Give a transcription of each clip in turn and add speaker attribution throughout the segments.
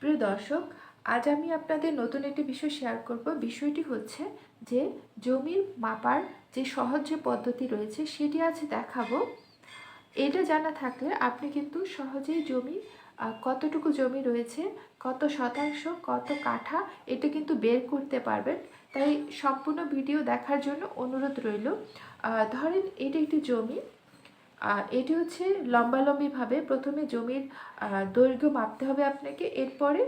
Speaker 1: প্রিয় দর্শক, আজ আমি আপনাদের নতুন একটি বিষয় শেয়ার করব। বিষয়টি হচ্ছে যে জমির মাপার যে সহজ যে পদ্ধতি রয়েছে, সেটি আজ দেখাবো। এটা জানা থাকলে আপনি কিন্তু সহজেই জমি কতটুকু জমি রয়েছে, কত শতাংশ, কত কাঠা, এটা কিন্তু বের করতে পারবেন। তাই সম্পূর্ণ ভিডিও দেখার জন্য অনুরোধ রইল। ধরেন এটা একটি জমি এটি হচ্ছে লম্বালম্বিভাবে প্রথমে জমির দৈর্ঘ্য মাপতে হবে আপনাকে, এরপরে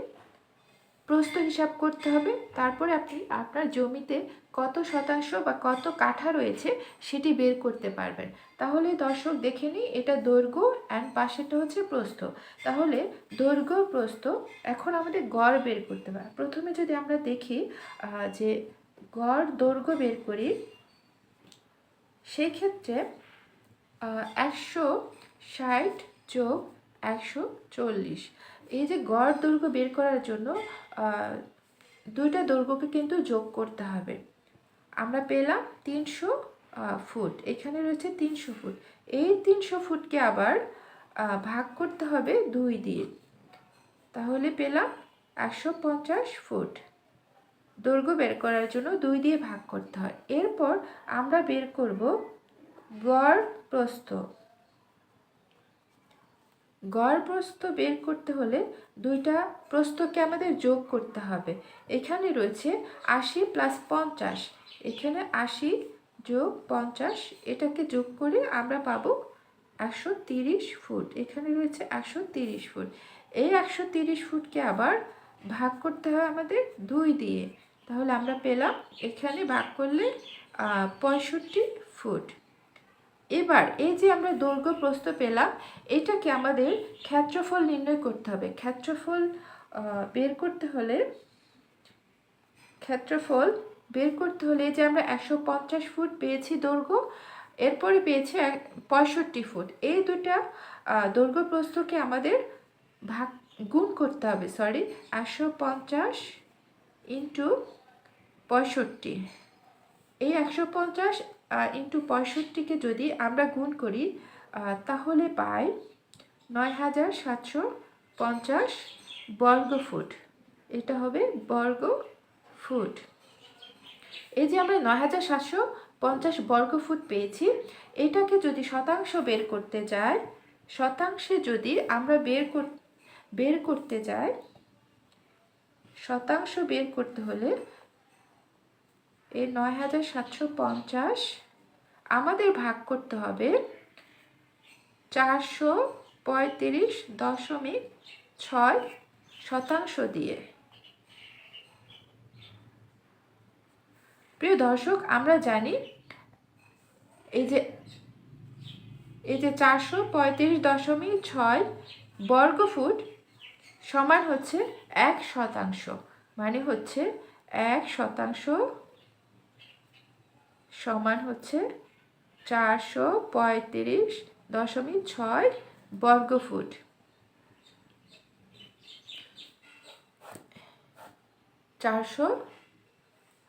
Speaker 1: প্রস্থ হিসাব করতে হবে, তারপরে আপনি আপনার জমিতে কত শতাংশ বা কত কাঠা রয়েছে সেটি বের করতে পারবেন। তাহলে দর্শক দেখে নিই, এটা দৈর্ঘ্য অ্যান্ড পাশেটা হচ্ছে প্রস্থ। তাহলে দৈর্ঘ্য, প্রস্থ, এখন আমাদের গড় বের করতে হবে। প্রথমে যদি আমরা দেখি যে গড় দৈর্ঘ্য বের করি সেই ক্ষেত্রে একশো ষাট যোগ একশো চল্লিশ। এই যে গড় দৈর্ঘ্য বের করার জন্য দুইটা দৈর্ঘ্যকে কিন্তু যোগ করতে হবে। আমরা পেলাম তিনশো ফুট। এখানে রয়েছে তিনশো ফুট। এই তিনশো ফুটকে আবার ভাগ করতে হবে দুই দিয়ে। তাহলে পেলাম একশো পঞ্চাশ ফুট। দৈর্ঘ্য বের করার জন্য দুই দিয়ে ভাগ করতে হয়। এরপর আমরা বের করব গড় প্রস্থ গড় প্রস্থ বের করতে হলে দুইটা প্রস্থকে আমাদের যোগ করতে হবে। এখানে রয়েছে আশি প্লাস পঞ্চাশ। এখানে আশি যোগ পঞ্চাশ, এটাকে যোগ করে আমরা পাবো একশো তিরিশ ফুট। এখানে রয়েছে একশো তিরিশ ফুট। এই একশো তিরিশ ফুটকে আবার ভাগ করতে হয় আমাদের দুই দিয়ে। তাহলে আমরা পেলাম এখানে ভাগ করলে পঁয়ষট্টি ফুট। এবার এই যে আমরা দৈর্ঘ্য প্রস্থ পেলাম, এটাকে আমাদের ক্ষেত্রফল নির্ণয় করতে হবে। ক্ষেত্রফল বের করতে হলে, ক্ষেত্রফল বের করতে হলে যে আমরা একশো পঞ্চাশ ফুট পেয়েছি দৈর্ঘ্য, এরপরে পেয়েছি পঁয়ষট্টি ফুট। এই দুটা দৈর্ঘ্য প্রস্থকে আমাদের ভাগ, গুণ করতে হবে সরি একশো পঞ্চাশ ইন্টু পঁয়ষট্টি। এই একশো পঞ্চাশ ইন্টু পঁয়ষট্টিকে যদি আমরা গুণ করি তাহলে পাই নয় হাজার সাতশো পঞ্চাশ বর্গ ফুট এটা হবে বর্গ ফুট এই যে আমরা নয় হাজার সাতশো পঞ্চাশ বর্গ ফুট পেয়েছি, এটাকে যদি শতাংশ বের করতে যাই, শতাংশে যদি আমরা বের কর, বের করতে যাই, শতাংশ বের করতে হলে এই নয় হাজার সাতশো পঞ্চাশ আমাদের ভাগ করতে হবে চারশো পঁয়ত্রিশ দশমিক ছয় শতাংশ দিয়ে। প্রিয় দর্শক, আমরা জানি এই যে এই যে চারশো পঁয়ত্রিশ দশমিক ছয় বর্গফুট সমান হচ্ছে এক শতাংশ মানে হচ্ছে এক শতাংশ সমান হচ্ছে চারশো পঁয়ত্রিশ দশমিক ছয় বর্গ ফুট চারশো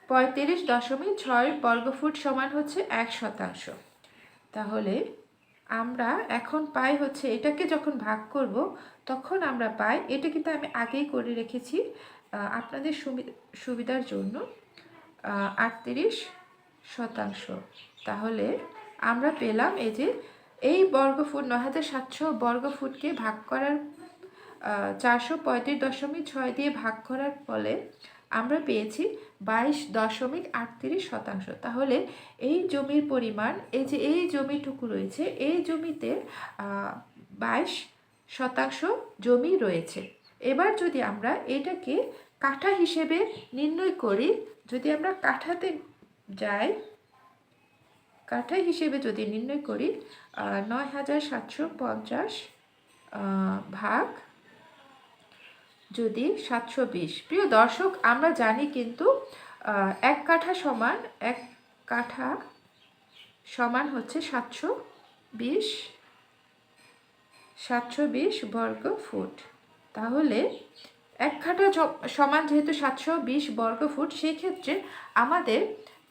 Speaker 1: পঁয়ত্রিশ দশমিক ছয় বর্গ ফুট সমান হচ্ছে এক শতাংশ। তাহলে আমরা এখন পাই হচ্ছে এটাকে যখন ভাগ করব, তখন আমরা পাই, এটা কিন্তু আমি আগেই করে রেখেছি আপনাদের সুবি- সুবিধার জন্য আটত্রিশ শতাংশ। তাহলে আমরা পেলাম এই যে এই বর্গফুট নয় হাজার সাতশো বর্গফুটকে ভাগ করার চারশো পঁয়ত্রিশ দশমিক ছয় দিয়ে ভাগ করার ফলে আমরা পেয়েছি বাইশ দশমিক আটত্রিশ শতাংশ। তাহলে এই জমির পরিমাণ, এই যে এই জমিটুকু রয়েছে, এই জমিতে বাইশ শতাংশ জমি রয়েছে। এবার যদি আমরা এটাকে কাঠা হিসেবে নির্ণয় করি, যদি আমরা কাঠাতে যাই কাঠা হিসেবে যদি নির্ণয় করি নয় হাজার সাতশো পঞ্চাশ ভাগ যদি সাতশো বিশ। প্রিয় দর্শক, আমরা জানি কিন্তু এক কাঠা সমান, এক কাঠা সমান হচ্ছে সাতশো বিশ সাতশো বিশ বর্গ ফুট। তাহলে এক কাঠা সমান যেহেতু সাতশো বিশ বর্গ ফুট সেই ক্ষেত্রে আমাদের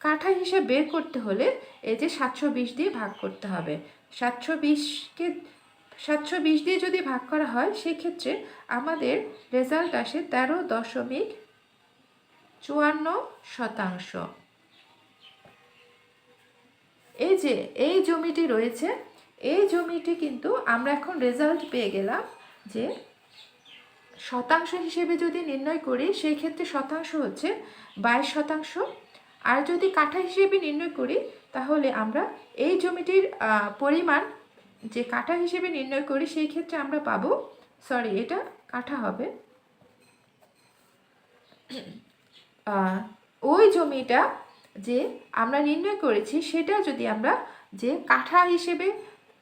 Speaker 1: কাঠা হিসেবে বের করতে হলে এই যে সাতশো বিশ দিয়ে ভাগ করতে হবে। সাতশো বিশকে, সাতশো বিশ দিয়ে যদি ভাগ করা হয়, সেক্ষেত্রে আমাদের রেজাল্ট আসে তেরো দশমিক চুয়ান্ন শতাংশ। এই যে, এই জমিটি রয়েছে, এই জমিটি কিন্তু আমরা এখন রেজাল্ট পেয়ে গেলাম যে শতাংশ হিসেবে যদি নির্ণয় করি সেই ক্ষেত্রে শতাংশ হচ্ছে বাইশ শতাংশ। আর যদি কাঠা হিসেবে নির্ণয় করি, তাহলে আমরা এই জমিটির পরিমাণ যে কাঠা হিসেবে নির্ণয় করি, সেই ক্ষেত্রে আমরা পাবো, সরি, এটা কাঠা হবে। ওই জমিটা যে আমরা নির্ণয় করেছি, সেটা যদি আমরা যে কাঠা হিসেবে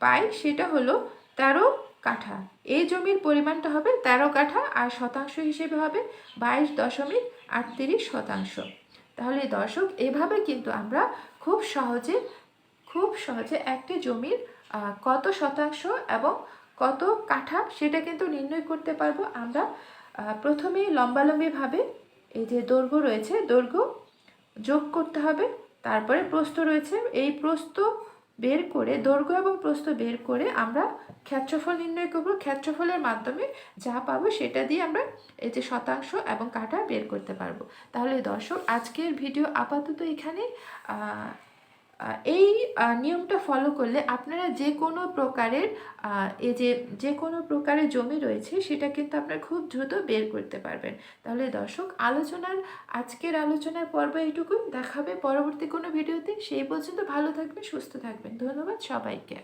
Speaker 1: পাই, সেটা হলো তেরো কাঠা। এই জমির পরিমাণটা হবে তেরো কাঠা, আর শতাংশ হিসেবে হবে বাইশ দশমিক আটত্রিশ শতাংশ। তাহলে দর্শক, এভাবে কিন্তু আমরা খুব সহজে খুব সহজে একটি জমির কত শতাংশ এবং কত কাঠা সেটা কিন্তু নির্ণয় করতে পারব আমরা। প্রথমেই লম্বালম্বিভাবে এই যে দৈর্ঘ্য রয়েছে, দৈর্ঘ্য যোগ করতে হবে। তারপরে প্রস্থ রয়েছে। এই প্রস্থ বের করে, দৈর্ঘ্য এবং প্রস্থ বের করে আমরা ক্ষেত্রফল নির্ণয় করব। ক্ষেত্রফলের মাধ্যমে যা পাবো সেটা দিয়ে আমরা এই যে শতাংশ এবং কাটা বের করতে পারব। তাহলে দর্শক, আজকের ভিডিও আপাতত এখানে। এই নিয়মটা ফলো করলে আপনারা যে কোনো প্রকারের এই যে যে কোনো প্রকারের জমি রয়েছে সেটা কিন্তু আপনারা খুব দ্রুত বের করতে পারবেন। তাহলে দর্শক, আলোচনার, আজকের আলোচনার পর্ব এইটুকুই। দেখাবে পরবর্তী কোনো ভিডিওতে। সেই পর্যন্ত ভালো থাকবেন, সুস্থ থাকবেন। ধন্যবাদ সবাইকে।